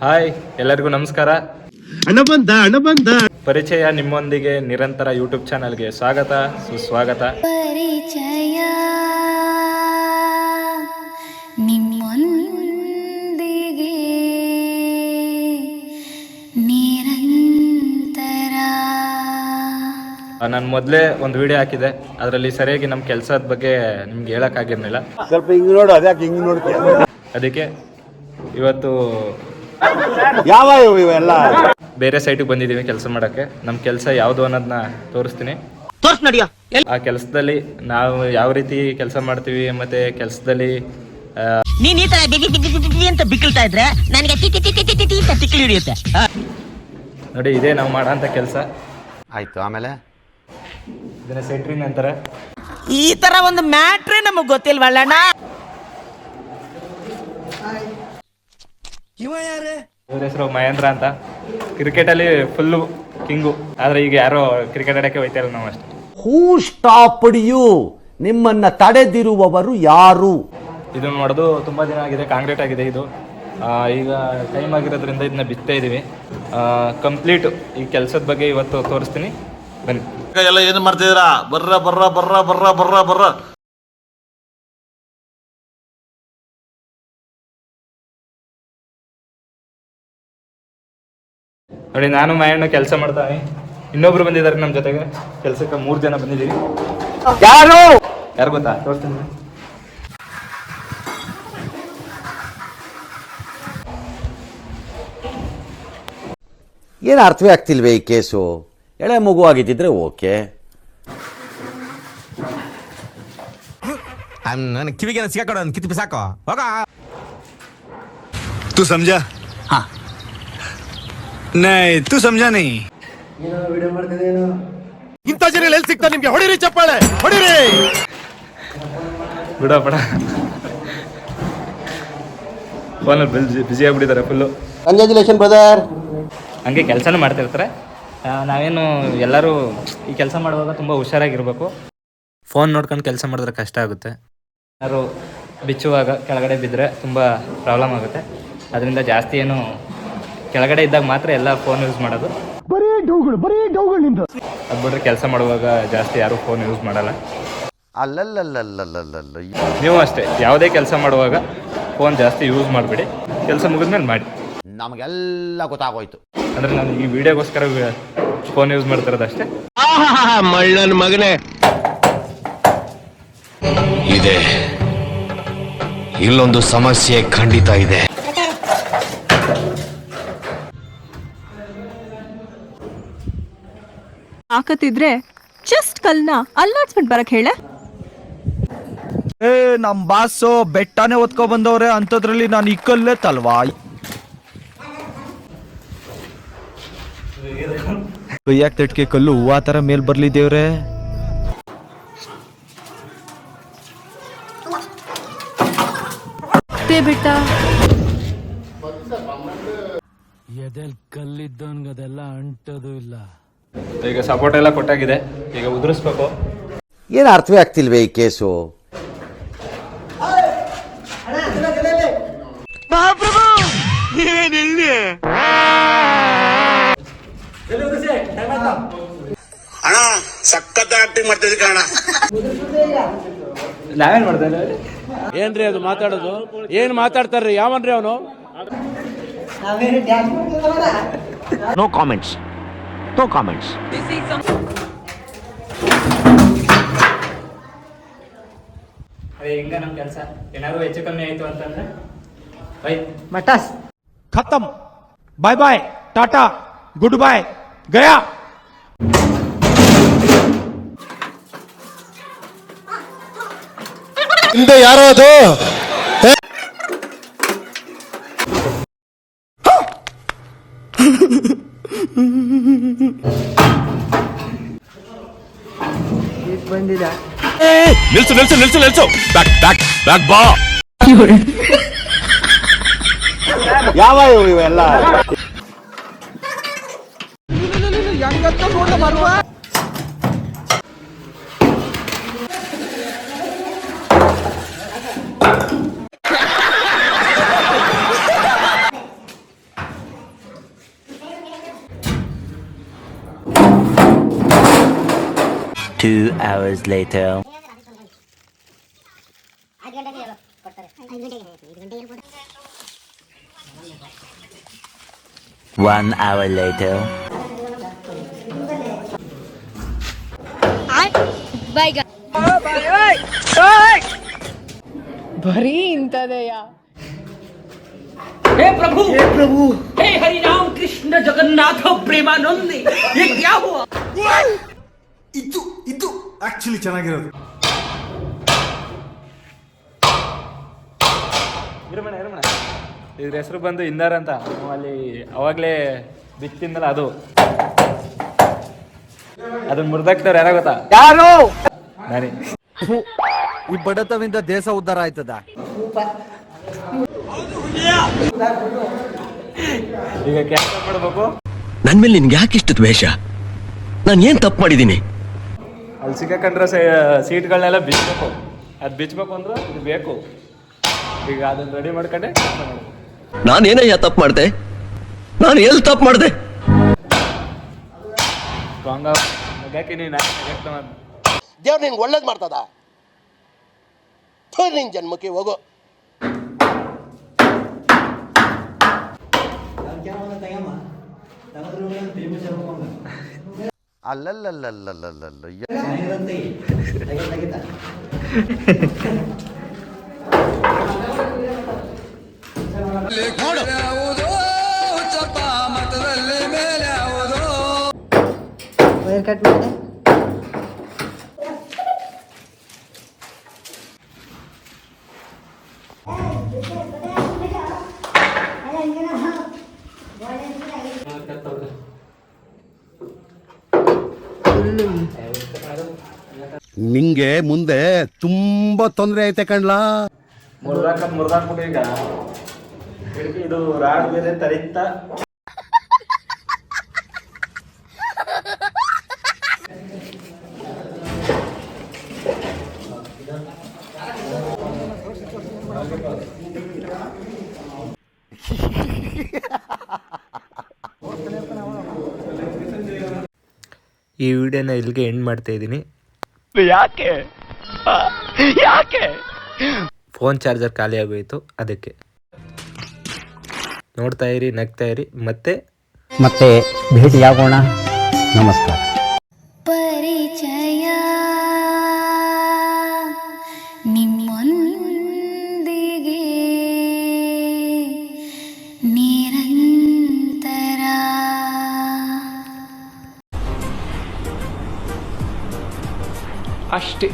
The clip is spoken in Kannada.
ಹಾಯ್ ಎಲ್ಲರಿಗೂ ನಮಸ್ಕಾರ. ಅಣ್ಣ ಬಂದ ಪರಿಚಯ ನಿಮ್ಮೊಂದಿಗೆ ನಿರಂತರ ಯೂಟ್ಯೂಬ್ ಚಾನಲ್ಗೆ ಸ್ವಾಗತ ಸುಸ್ವಾಗತ. ಪರಿಚಯ ನಿಮ್ಮೊಂದಿಗೆ ನಿರಂತರ. ನಾನು ಮೊದಲೇ ಒಂದು ವಿಡಿಯೋ ಹಾಕಿದೆ ಅದರಲ್ಲಿ ಸರಿಯಾಗಿ ನಮ್ಮ ಕೆಲಸದ ಬಗ್ಗೆ ನಿಮ್ಗೆ ಹೇಳೋಕ್ಕಾಗಿರ್ಲಿಲ್ಲ ಸ್ವಲ್ಪ ಹಿಂಗ್ ನೋಡು ಅದ್ಯಾಕೆ ಹಿಂಗ್ ನೋಡ್ತೀಯ? ಅದಕ್ಕೆ ಇವತ್ತು ಯಾವ ಇವು ಇವೆಲ್ಲ? ಬೇರೆ ಸೈಟಿಗೆ ಬಂದಿದ್ದೀವಿ ಕೆಲಸ ಮಾಡಕ್ಕೆ. ನಮ್ಮ ಕೆಲಸ ಯಾವುದು ಅನ್ನೋದನ್ನ ತೋರಿಸ್ತೀನಿ. ಆ ಕೆಲಸದಲ್ಲಿ ನಾವು ಯಾವ ರೀತಿ ಕೆಲಸ ಮಾಡ್ತೀವಿ ಮತ್ತೆ ಕೆಲಸದಲ್ಲಿ ನೀನ್ ಈ ತರ ಅಂತ ಬಿಕ್ಕಿಳ್ತಾ ಇದ್ರೆ ನನಗೆ ಅಂತ ತಿಕ್ಲಿ ಹಿಡಿಯುತ್ತೆ. ನೋಡಿ ಇದೇ ನಾವು ಮಾಡೋಂಥ ಕೆಲಸ. ಆಯ್ತು ಆಮೇಲೆ? ಇದನ್ನ ಸೆಂಟ್ರಿಂಗ್ ಅಂತಾರೆ. ಈ ತರ ಒಂದು ಮ್ಯಾಟ್ರೇ ನಮಗ್ ಗೊತ್ತಿಲ್ವಲ್ಲಣ್ಣ? ಇವ್ರ ಹೆಸರು ಮಹೇಂದ್ರ ಅಂತ. ಕ್ರಿಕೆಟ್ ಅಲ್ಲಿ ಫುಲ್ಲು ಕಿಂಗು ಆದರೆ ಈಗ ಯಾರೋ ಕ್ರಿಕೆಟ್ ಆಡಕ್ಕೆ ಹೋಯ್ತಾ ಇಲ್ಲ ನಾವು ಅಷ್ಟೇ. ಹೂ ಸ್ಟಾಪ್ ಯು ನಿಮ್ಮನ್ನ ತಡೆದಿರುವವರು ಯಾರು? ಇದನ್ನ ಮಾಡೋದು ತುಂಬಾ ದಿನ ಆಗಿದೆ ಕಾಂಕ್ರೀಟ್ ಆಗಿದೆ ಇದು. ಆ, ಈಗ ಟೈಮ್ ಆಗಿರೋದ್ರಿಂದ ಇದನ್ನ ಬಿತ್ತಾ ಇದೀವಿ. ಕಂಪ್ಲೀಟ್ ಈ ಕೆಲಸದ ಬಗ್ಗೆ ಇವತ್ತು ತೋರಿಸ್ತೀನಿ. ಬನ್ನಿ. ಎಲ್ಲ ಏನು ಮಾಡ್ತಿದ್ದೀರಾ? ಬರ್ರ ಬರ್ರ ಬರ್ರ ಬರ್ರ ಬರ್ರ ಬರ್ರ. ನೋಡಿ ನಾನು ಮಾಯಣ್ಣ ಕೆಲಸ ಮಾಡ್ತಾನೆ. ಇನ್ನೊಬ್ರು ಬಂದಿದ್ದಾರೆ ನಮ್ಮ ಜೊತೆಗೆ. ಕೆಲಸಕ್ಕೆ ಮೂರು ಜನ ಬಂದಿದ್ದೀವಿ. ಯಾರು? ಯಾರು ಗೊತ್ತಾ? ತೋರಿಸ್ತೀನಿ ಏನು ಅರ್ಥವೇ ಆಗ್ತಿಲ್ವೇ ಈ ಕೇಸು? ಎಳೆ ಮಗು ಆಗಿದ್ದಿದ್ರೆ ಓಕೆ. ನನ್ನ ಕಿವಿಗೆ ಸಿಗಾಕೊಡ ಕಿತ್ತು ಸಾಕು. ಹೋಗ. ತು ಸಂಜಾ. ಹಾ. नहीं तू समझा नहीं ಇಂಥ ಜನ ಎಲ್ಲಿ ಸಿಗ್ತಾರೆ ನಿಮ್ಗೆ ಹೊಡಿರಿ ಚಪ್ಪಾಳೆ ಹೊಡಿರಿ ಬಿಡೋಪಡ ಫೋನಲ್ಲಿ ಬಿಸಿ ಬ್ಯುಸಿ ಆಗಿಬಿಟ್ಟಿದ್ದಾರೆ ಫುಲ್ಲು ಕಂಗ್ರ್ಯಾಚುಲೇಷನ್ ಬ್ರದರ್ ಹಂಗೆ ಕೆಲಸನೂ ಮಾಡ್ತಿರ್ತಾರೆ ಆ, ನಾವೇನು ಎಲ್ಲರೂ ಈ ಕೆಲಸ ಮಾಡುವಾಗ ತುಂಬ ಹುಷಾರಾಗಿರ್ಬೇಕು ಫೋನ್ ನೋಡ್ಕೊಂಡು ಕೆಲಸ ಮಾಡಿದ್ರೆ ಕಷ್ಟ ಆಗುತ್ತೆ ಯಾರು ಬಿಚ್ಚುವಾಗ ಕೆಳಗಡೆ ಬಿದ್ದರೆ ತುಂಬ ಪ್ರಾಬ್ಲಮ್ ಆಗುತ್ತೆ ಅದರಿಂದ ಜಾಸ್ತಿ ಏನು ಕೆಳಗಡೆ ಇದ್ದಾಗ ಮಾತ್ರ ಎಲ್ಲ ಫೋನ್ ಯೂಸ್ ಮಾಡೋದು. ಬರೀ ಡೌಗಳು ಬರೀ ಡೌಗಳು ನಿಂದು ಅದು ಬಿಟ್ರೆ ಕೆಲಸ ಮಾಡುವಾಗ ಜಾಸ್ತಿ ಯಾರು ಫೋನ್ ಯೂಸ್ ಮಾಡಲ್ಲ. ಅಲ್ಲಲ್ಲಲ್ಲಲ್ಲಲ್ಲಲ್ಲ ನೀವು ಅಷ್ಟೇ ಯಾವುದೇ ಕೆಲಸ ಮಾಡುವಾಗ ಫೋನ್ ಜಾಸ್ತಿ ಯೂಸ್ ಮಾಡಬೇಡಿ. ಕೆಲಸ ಮುಗಿದ್ಮೇಲೆ ಮಾಡಿ. ನಮಗೆಲ್ಲ ಗೊತ್ತಾಗೋಯ್ತು. ಅಂದ್ರೆ ನಾನು ಈ ವಿಡಿಯೋಗೋಸ್ಕರ ಫೋನ್ ಯೂಸ್ ಮಾಡ್ತಿರೋದು ಅಷ್ಟೇ? ಮಳ್ಳನ ಮಗನೇ. ಇದೆ. ಇಲ್ಲೊಂದು ಸಮಸ್ಯೆ ಖಂಡಿತ ಇದೆ. ಹಾಕತಿದ್ರೆ ಜಸ್ಟ್ ಕಲ್ನ ಅಲ್ಲಾಟ್ಮೆಂಟ್ ಬರಕ್ ಹೇಳ. ಏ ನಮ್ ಬಾಸು ಬೆಟ್ಟನೇ ಒತ್ಕೊ ಬಂದವ್ರೆ ಅಂತದ್ರಲ್ಲಿ ನಾನು ಇಕ್ಕಲ್ಲೇ ತಲ್ವಾ? ಕೈಯಾಗ ತಟ್ಕೆ ಕಲ್ಲು ಹೂವ ತರ ಮೇಲ್ ಬರ್ಲಿ ದೇವ್ರೆ ಅಂಟದು ಬಿಟ್ಟ ಈಗ ಸಪೋರ್ಟ್ ಎಲ್ಲ ಕೊಟ್ಟಾಗಿದೆ. ಈಗ ಉದುರಿಸ್ಬೇಕು. ಏನು ಅರ್ಥವೇ ಆಗ್ತಿಲ್ವೇ ಈ ಕೇಸು? ಅಣ್ಣ ಸಖತ್ ಆಕ್ಟಿಂಗ್ ಮಾಡ್ತಿದ್ದೆ ಕಣ ನಾವೇನ್ ಮಾಡ್ತಾ ಇದ್ದೀವಿ? ಏನ್ರಿ ಅದು ಮಾತಾಡೋದು? ಏನ್ ಮಾತಾಡ್ತಾರ್ರಿ? ಯಾವನ್ರಿ ಅವನು? ನೋ ಕಾಮೆಂಟ್ಸ್ ನೋ ಕಾಮೆಂಟ್ಸ್ ಅದೇ ಹಿಂಗ ನಮ್ಮ ಕೆಲಸ ಏನಾದ್ರು ಹೆಚ್ಚು ಕಮ್ಮಿ ಆಯ್ತು ಅಂತಂದ್ರೆ bye ಖತಮ್ bye bye tata good bye Gaya ಹಿಂದೆ ಯಾರೋ ಅದು ನಿಲ್ಸು ನಿಲ್ಸು ನಿಲ್ಸು ನಿಲ್ಸು. ಬ್ಯಾಕ್ ಬ್ಯಾಕ್ ಬ್ಯಾಕ್ ಬಾ. ಯಾವ ಇವು ಇವೆಲ್ಲ? Two hours later. One hour later. I bye. Oh, bye, bye. Hey! Bari intadaya. Hey Prabhu. Hey Prabhu. Hey Hari Ram Jagannatha Premanandi. Ye kya hua? ಇರಮಣ ಚೆನ್ನಾಗಿರೋದು. ಇದ್ರ ಹೆಸರು ಬಂದು ಇಂದಾರ ಅಂತ. ನಾವು ಅಲ್ಲಿ ಅವಾಗಲೇ ಬಿತ್ತಿಂದಲ್ಲ ಅದು. ಅದನ್ನ ಮುರಿದಾಕ್ತವ್ರು ಯಾರ ಗೊತ್ತಾ? ಯಾರು? ನಾನೇ. ಈ ಬಡತವಿಂದ ದೇಶ ಉದ್ಧಾರ ಆಯ್ತದ? ಈಗ ಕ್ಯಾಪ್ ಮಾಡ್ಬೇಕು. ನನ್ ಮೇಲೆ ನಿನ್ಗೆ ಯಾಕೆ ಇಷ್ಟು ದ್ವೇಷ? ನಾನು ಏನ್ ತಪ್ಪು ಮಾಡಿದ್ದೀನಿ ಅಲ್ಲಿ ಸಿಕ್ಕಾಕೊಂಡ್ರೆ ಸೀಟ್ಗಳನ್ನೆಲ್ಲ ಬಿಚ್ಚಬೇಕು ಅದು ಬಿಚ್ಚಬೇಕು ಅಂದ್ರೆ ಇದು ಬೇಕು. ಈಗ ಅದನ್ನ ರೆಡಿ ಮಾಡ್ಕೊಂಡೆ ನಾನೇನಯ್ಯ ತಪ್ಪು ಮಾಡ್ದೆ? ನಾನು ಎಲ್ಲಿ ತಪ್ಪು ಮಾಡ್ದೆ? ಸ್ಟ್ರಾಂಗ್ ನೀನು ದೇವ್ರು ನಿನ್ಗೆ ಒಳ್ಳೇದು ಮಾಡ್ತದ? ಥು, ನಿನ್ ಜನ್ಮಕ್ಕೆ ಹೋಗು. ಅಲ್ಲಲ್ಲಲ್ಲಲ್ಲಲ್ಲಲ್ಲ ನಿಂಗೆ ಮುಂದೆ ತುಂಬಾ ತೊಂದರೆ ಐತೆ ಕಣ್ಲಾ? ಮುರ್ದಾಕ ಮುರ್ದಾಕ್ಬಿಟ್ಟು ಈಗ. ಹಿಡ್ಕಿ ಇದು ರಾಡ್ ಬೇರೆ ತರಿತ. ಈ ವಿಡಿಯೋನ ಇಲ್ಲಿಗೆ ಎಂಡ್ ಮಾಡ್ತಾ ಇದ್ದೀನಿ. ಯಾಕೆ? ಯಾಕೆ? ಫೋನ್ ಚಾರ್ಜರ್ ಖಾಲಿ ಆಗೋಯ್ತು ಅದಕ್ಕೆ. ನೋಡ್ತಾ ಇರಿ ನಗ್ತಾ ಇರಿ ಮತ್ತೆ? ಮತ್ತೆ ಭೇಟಿ ಆಗೋಣ ನಮಸ್ಕಾರ. ಅಷ್ಟೇ.